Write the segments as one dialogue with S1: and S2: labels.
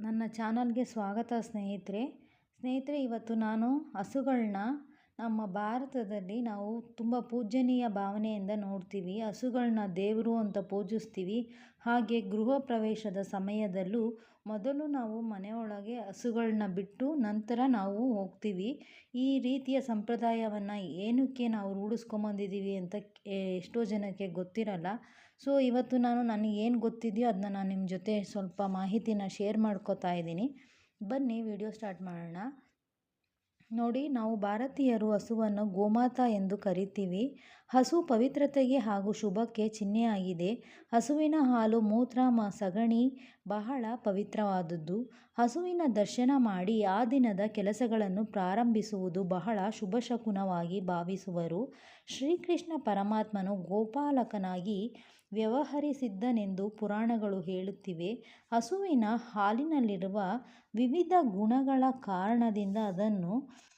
S1: ನನ್ನ ಚಾನಲ್ಗೆ ಸ್ವಾಗತ ಸ್ನೇಹಿತರೆ. ಸ್ನೇಹಿತರೆ ಇವತ್ತು ನಾನು ಹಸುಗಳನ್ನ ನಮ್ಮ ಭಾರತದಲ್ಲಿ ನಾವು ತುಂಬ ಪೂಜ್ಯನೀಯ ಭಾವನೆಯಿಂದ ನೋಡ್ತೀವಿ ಹಸುಗಳನ್ನ ದೇವರು ಅಂತ ಪೂಜಿಸ್ತೀವಿ. ಹಾಗೆ ಗೃಹ ಪ್ರವೇಶದ ಸಮಯದಲ್ಲೂ ಮೊದಲು ನಾವು ಮನೆಯೊಳಗೆ ಹಸುಗಳನ್ನ ಬಿಟ್ಟು ನಂತರ ನಾವು ಹೋಗ್ತೀವಿ. ಈ ರೀತಿಯ ಸಂಪ್ರದಾಯವನ್ನು ಏನಕ್ಕೆ ನಾವು ರೂಢಿಸ್ಕೊಂಬಂದಿದ್ದೀವಿ ಅಂತ ಎಷ್ಟೋ ಜನಕ್ಕೆ ಗೊತ್ತಿರಲ್ಲ. ಸೊ, ಇವತ್ತು ನಾನು ನನಗೆ ಏನು ಗೊತ್ತಿದೆಯೋ ಅದನ್ನ ನಾನು ನಿಮ್ಮ ಜೊತೆ ಸ್ವಲ್ಪ ಮಾಹಿತಿನ ಶೇರ್ ಮಾಡ್ಕೋತಾ ಇದ್ದೀನಿ. ಬನ್ನಿ, ವಿಡಿಯೋ ಸ್ಟಾರ್ಟ್ ಮಾಡೋಣ. ನೋಡಿ ನಾವು ಭಾರತೀಯರು ಹಸುವನ್ನು ಗೋಮಾತಾ ಎಂದು ಕರಿತೀವಿ. ಹಸು ಪವಿತ್ರತೆಗೆ ಹಾಗೂ ಶುಭಕ್ಕೆ ಚಿಹ್ನೆಯಾಗಿದೆ. ಹಸುವಿನ ಹಾಲು ಮೂತ್ರ ಮ ಸಗಣಿ ಬಹಳ ಪವಿತ್ರವಾದದ್ದು. ಹಸುವಿನ ದರ್ಶನ ಮಾಡಿ ಆ ದಿನದ ಕೆಲಸಗಳನ್ನು ಪ್ರಾರಂಭಿಸುವುದು ಬಹಳ ಶುಭಶಕುನವಾಗಿ ಭಾವಿಸುವರು. ಶ್ರೀಕೃಷ್ಣ ಪರಮಾತ್ಮನು ಗೋಪಾಲಕನಾಗಿ ವ್ಯವಹರಿಸಿದ್ದನೆಂದು ಪುರಾಣಗಳು ಹೇಳುತ್ತಿವೆ. ಹಸುವಿನ ಹಾಲಿನಲ್ಲಿರುವ ವಿವಿಧ ಗುಣಗಳ ಕಾರಣದಿಂದ ಅದನ್ನು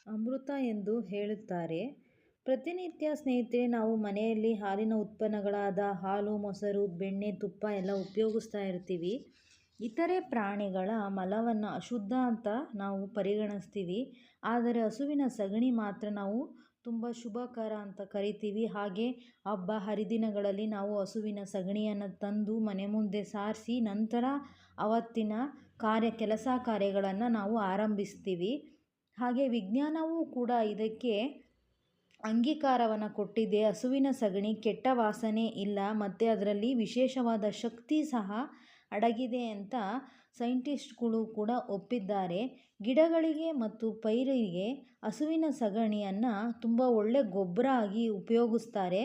S1: ಅಮೃತ ಎಂದು ಹೇಳುತ್ತಾರೆ. ಪ್ರತಿನಿತ್ಯ ಸ್ನೇಹಿತರೆ, ನಾವು ಮನೆಯಲ್ಲಿ ಹಾಲಿನ ಉತ್ಪನ್ನಗಳಾದ ಹಾಲು, ಮೊಸರು, ಬೆಣ್ಣೆ, ತುಪ್ಪ ಎಲ್ಲ ಉಪಯೋಗಿಸ್ತಾ ಇರ್ತೀವಿ. ಇತರೆ ಪ್ರಾಣಿಗಳ ಮಲವನ್ನು ಅಶುದ್ಧ ಅಂತ ನಾವು ಪರಿಗಣಿಸ್ತೀವಿ. ಆದರೆ ಹಸುವಿನ ಸಗಣಿ ಮಾತ್ರ ನಾವು ತುಂಬ ಶುಭಕರ ಅಂತ ಕರಿತೀವಿ. ಹಾಗೆ ಹಬ್ಬ ಹರಿದಿನಗಳಲ್ಲಿ ನಾವು ಹಸುವಿನ ಸಗಣಿಯನ್ನು ತಂದು ಮನೆ ಮುಂದೆ ಸಾರಿಸಿ ನಂತರ ಅವತ್ತಿನ ಕಾರ್ಯ ಕೆಲಸ ಕಾರ್ಯಗಳನ್ನು ನಾವು ಆರಂಭಿಸ್ತೀವಿ. ಹಾಗೆ ವಿಜ್ಞಾನವೂ ಕೂಡ ಇದಕ್ಕೆ ಅಂಗೀಕಾರವನ್ನು ಕೊಟ್ಟಿದೆ. ಹಸುವಿನ ಸಗಣಿ ಕೆಟ್ಟ ವಾಸನೆ ಇಲ್ಲ. ಮತ್ತು ಅದರಲ್ಲಿ ವಿಶೇಷವಾದ ಶಕ್ತಿ ಸಹ ಅಡಗಿದೆ ಅಂತ ಸೈಂಟಿಸ್ಟ್ಗಳು ಕೂಡ ಒಪ್ಪಿದ್ದಾರೆ. ಗಿಡಗಳಿಗೆ ಮತ್ತು ಪೈರಿಗೆ ಹಸುವಿನ ಸಗಣಿಯನ್ನು ತುಂಬ ಒಳ್ಳೆ ಗೊಬ್ಬರ ಆಗಿ ಉಪಯೋಗಿಸ್ತಾರೆ.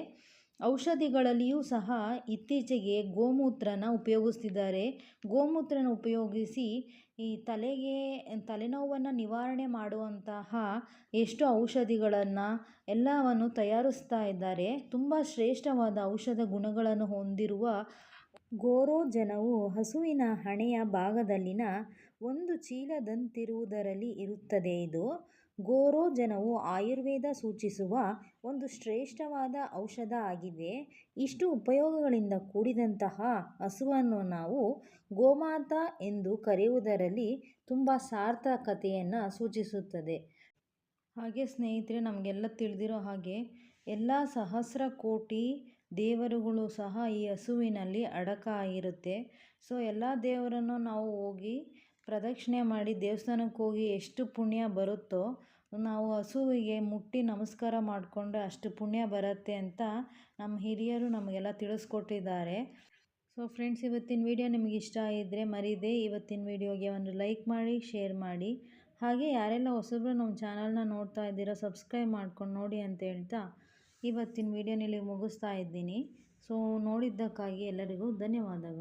S1: ಔಷಧಿಗಳಲ್ಲಿಯೂ ಸಹ ಇತ್ತೀಚೆಗೆ ಗೋಮೂತ್ರನ ಉಪಯೋಗಿಸ್ತಿದ್ದಾರೆ. ಗೋಮೂತ್ರನ ಉಪಯೋಗಿಸಿ ಈ ತಲೆಗೆ, ತಲೆನೋವನ್ನು ನಿವಾರಣೆ ಮಾಡುವಂತಹ ಎಷ್ಟು ಔಷಧಿಗಳನ್ನು ಎಲ್ಲವನ್ನು ತಯಾರಿಸ್ತಾ ಇದ್ದಾರೆ. ತುಂಬ ಶ್ರೇಷ್ಠವಾದ ಔಷಧ ಗುಣಗಳನ್ನು ಹೊಂದಿರುವ ಗೋರೋಜನವು ಹಸುವಿನ ಹಣೆಯ ಭಾಗದಲ್ಲಿನ ಒಂದು ಚೀಲದಂತಿರುವುದರಲ್ಲಿ ಇರುತ್ತದೆ. ಇದು ಗೋರೋಜನವು ಆಯುರ್ವೇದ ಸೂಚಿಸುವ ಒಂದು ಶ್ರೇಷ್ಠವಾದ ಔಷಧ ಆಗಿದೆ. ಇಷ್ಟು ಉಪಯೋಗಗಳಿಂದ ಕೂಡಿದಂತಹ ಹಸುವನ್ನು ನಾವು ಗೋಮಾತಾ ಎಂದು ಕರೆಯುವುದರಲ್ಲಿ ತುಂಬ ಸಾರ್ಥಕತೆಯನ್ನು ಸೂಚಿಸುತ್ತದೆ. ಹಾಗೆ ಸ್ನೇಹಿತರೆ, ನಮಗೆಲ್ಲ ತಿಳಿದಿರೋ ಹಾಗೆ ಎಲ್ಲ ಸಹಸ್ರ ಕೋಟಿ ದೇವರುಗಳು ಸಹ ಈ ಹಸುವಿನಲ್ಲಿ ಅಡಕ ಆಗಿರುತ್ತೆ ಸೊ ಎಲ್ಲ ದೇವರನ್ನು ನಾವು ಹೋಗಿ ಪ್ರದಕ್ಷಿಣೆ ಮಾಡಿ ದೇವಸ್ಥಾನಕ್ಕೆ ಹೋಗಿ ಎಷ್ಟು ಪುಣ್ಯ ಬರುತ್ತೋ, ನಾವು ಹಸುವಿಗೆ ಮುಟ್ಟಿ ನಮಸ್ಕಾರ ಮಾಡಿಕೊಂಡ್ರೆ ಅಷ್ಟು ಪುಣ್ಯ ಬರುತ್ತೆ ಅಂತ ನಮ್ಮ ಹಿರಿಯರು ನಮಗೆಲ್ಲ ತಿಳಿಸ್ಕೊಟ್ಟಿದ್ದಾರೆ. ಸೊ ಫ್ರೆಂಡ್ಸ್ ಇವತ್ತಿನ ವಿಡಿಯೋ ನಿಮಗೆ ಇಷ್ಟ ಆಗಿದ್ದರೆ ಮರೀದೆ, ಇವತ್ತಿನ ವಿಡಿಯೋಗೆ ಒಂದು ಲೈಕ್ ಮಾಡಿ ಶೇರ್ ಮಾಡಿ. ಹಾಗೆ ಯಾರೆಲ್ಲ ಹೊಸಬ್ರು ನಮ್ಮ ಚಾನಲ್ನ ನೋಡ್ತಾ ಇದ್ದೀರೋ ಸಬ್ಸ್ಕ್ರೈಬ್ ಮಾಡ್ಕೊಂಡು ನೋಡಿ ಅಂತ ಹೇಳ್ತಾ ಇವತ್ತಿನ ವಿಡಿಯೋನಲ್ಲಿ ಮುಗಿಸ್ತಾ ಇದ್ದೀನಿ. ಸೊ ನೋಡಿದ್ದಕ್ಕಾಗಿ ಎಲ್ಲರಿಗೂ ಧನ್ಯವಾದಗಳು.